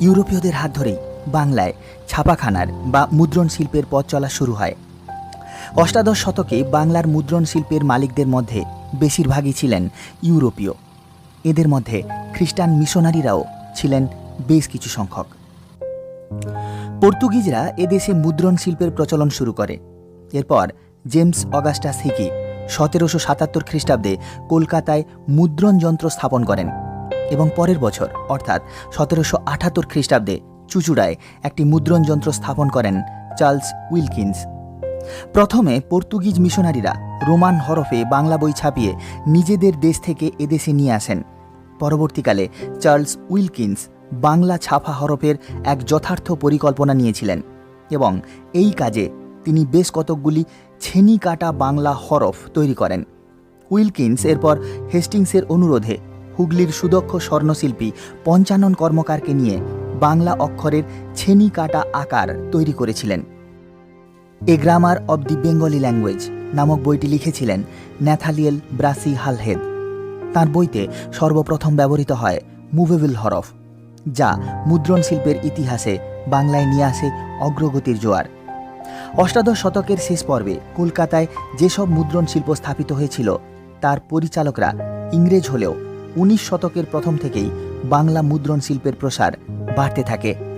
ইউরোপীয়দের হাত ধরেই বাংলায় ছাপাখানার বা মুদ্রণ শিল্পের পথ চলা শুরু হয়। অষ্টাদশ শতকে বাংলার মুদ্রণ শিল্পের মালিকদের মধ্যে বেশিরভাগই ছিলেন ইউরোপীয়। এদের মধ্যে খ্রিস্টান মিশনারিরাও ছিলেন বেশ কিছু সংখ্যক। পর্তুগিজরা এদেশে মুদ্রণ শিল্পের প্রচলন শুরু করে। এরপর জেমস অগাস্টাস হিকি সতেরোশো সাতাত্তর খ্রিস্টাব্দে কলকাতায় মুদ্রণ যন্ত্র স্থাপন করেন। এবং পরের বছর, অর্থাৎ সতেরোশো আঠাত্তর খ্রিস্টাব্দে, চুচুড়ায় একটি মুদ্রণ যন্ত্র স্থাপন করেন চার্লস উইলকিন্স। প্রথমে পর্তুগিজ মিশনারিরা রোমান হরফে বাংলা বই ছাপিয়ে নিজেদের দেশ থেকে এদেশে নিয়ে আসেন। পরবর্তীকালে চার্লস উইলকিন্স বাংলা ছাপা হরফের এক যথার্থ পরিকল্পনা নিয়েছিলেন এবং এই কাজে তিনি বেশ কতকগুলি ছেনি কাটা বাংলা হরফ তৈরি করেন। উইলকিন্স এরপর হেস্টিংসের অনুরোধে হুগলির সুদক্ষ স্বর্ণশিল্পী পঞ্চানন কর্মকারকে নিয়ে বাংলা অক্ষরের ছেনি কাটা আকার তৈরি করেছিলেন। A grammar of the Bengali language নামক বইটি লিখেছিলেন ন্যাথালিয়েল ব্রাসি হালহেদ। তার বইতে সর্বপ্রথম ব্যবহৃত হয় মুভেবল হরফ, যা মুদ্রণ শিল্পের ইতিহাসে বাংলায় নিয়ে আসে অগ্রগতির জোয়ার। অষ্টাদশ শতকের শেষ পর্বে কলকাতায় যেসব মুদ্রণ শিল্প স্থাপিত হয়েছিল, তার পরিচালকরা ইংরেজ হলেও উনিশ শতকের প্রথম থেকেই বাংলা মুদ্রণ শিল্পের প্রসার বাড়তে থাকে।